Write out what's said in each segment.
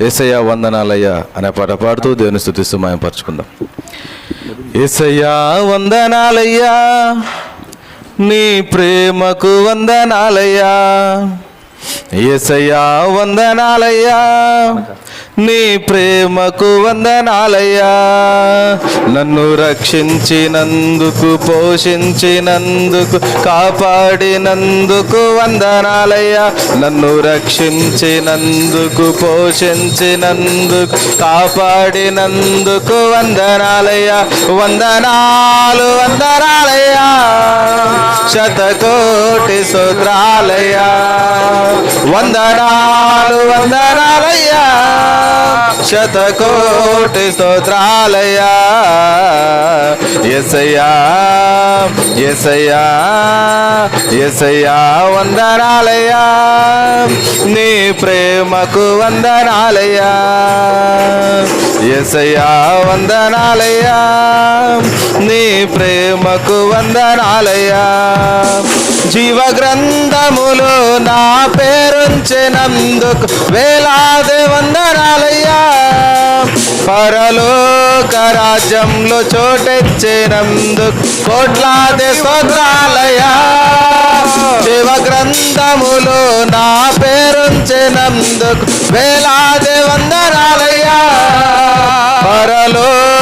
ఏసయ్య వందనాలయ్యా అనే పాట పాడుతూ దేవుని స్థుతిస్తూ మాయపరచుకుందాం. ఏసయ్యా వందనాలయ్యా నీ ప్రేమకు వందనాలయ్యా. ఏసయ్యా వందనాలయ్యా. నీ ప్రేమకు వందనాలయ్యా. నన్ను రక్షించినందుకు పోషించినందుకు కాపాడినందుకు వందనాలయ్యా. నన్ను రక్షించినందుకు పోషించినందుకు కాపాడినందుకు వందనాలయ్యా. వందనాలు వందనాలయ్యా. శతకోటి సూత్రాలయ్యా. వందనాలు వందనాలయ్యా. శతకోటి స్తోత్రాలయా ఎసయ్యా ఎసయ్యా ఎసయ్యా వందనాలయా నీ ప్రేమకు వందనాలయా ఎసయ్యా వందనాలయా నీ ప్రేమకు వందనాలయా జీవ గ్రంథములో నా పేరుంచినందుకు వేలాది వందనాలయ్యా. పరలోక రాజ్యంలో చోటెచ్చినందుకు కోట్లాది స్తోత్రాలయ్యా. శివ గ్రంథములో నా పేరుంచినందుకు వేలాది వందనాలయ్యా.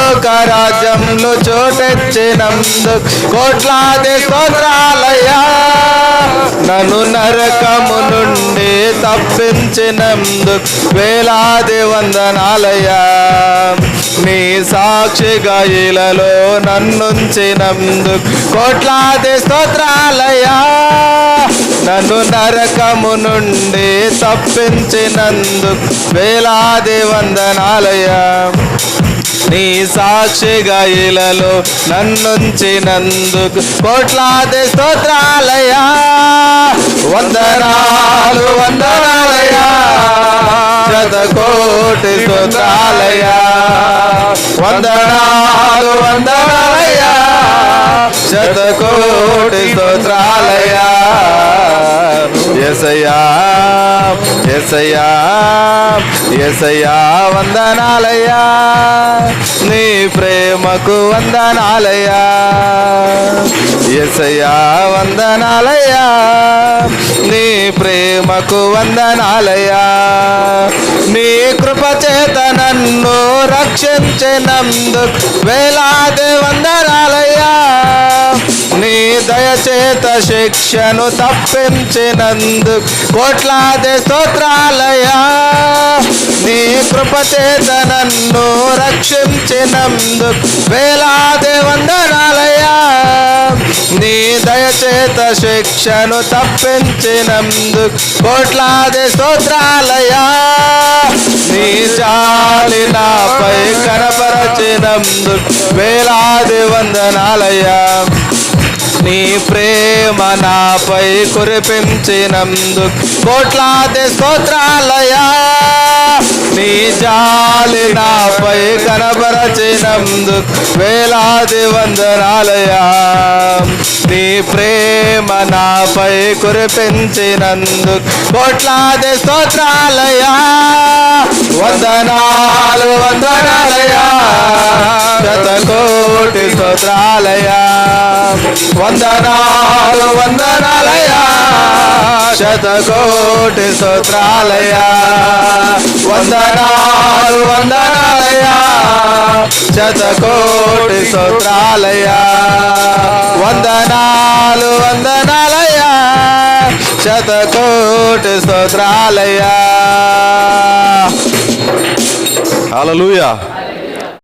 పరలోక రాజ్యంలో చోటెచ్చినందు కోట్లాది స్తోత్రాలయ్యా. నన్ను నరకము నుండి తప్పించినందుకు వేలాది వందనాలయ్యా. నీ సాక్షిగా ఇలలో నన్నుంచినందుకు కోట్లాది స్తోత్రాలయ్యా. నన్ను నరకము నుండి తప్పించినందుకు వేలాది వందనాలయ్యా. నీ సాక్షిగా ఇలలో నన్నుంచినందుకు కోట్లాది స్తోత్రాలయా వందనాలు వందనాలయా శత కోటి స్తోత్రాలయ్యా. వందనాలు వందనాలయా శతకోటి స్తోత్రాలయా ఎసయా ఎసయా ఎసయ్యా వందనాలయ్యా. నీ ప్రేమకు వందనాలయ్యా. ఎసయ్యా వందనాలయ్యా. నీ ప్రేమకు వందనాలయ్యా. నీ కృప చేత నన్ను రక్షించినందుకు వేలాది దయచేత శిక్షను తప్పించినందు కోట్లాది స్తోత్రాలయ్యా. నీ కృపచేత నన్ను రక్షించినందు వేలాది వందనాలయ్యా. నీ దయచేత శిక్షను తప్పించినందు కోట్లాది స్తోత్రాలయ్యా. నీ చాలి నాపై కనపరచినందు వేలాది వందనాలయా నీ ప్రేమ నాపై కురిపించినందుకు కోట్లాది స్తోత్రాలయా. నీ జాలి నాపై కనబరచినందుకు వేలాది వందనాలయా. నీ ప్రేమ నాపై కురిపించినందుకు కోట్లాది స్తోత్రాలయా. వందనాలు వందనాలయా. శతకోటి స్తోత్రాలయ వందనాలు వందనాలయ. శతకోటి స్తోత్రాలయ వందనాలు వందనాలయ. శతకోటి స్తోత్రాలయ వందనాలు వందనాలయ. శతకోటి స్తోత్రాలయ స్తోత్రాలయా హల్లెలూయా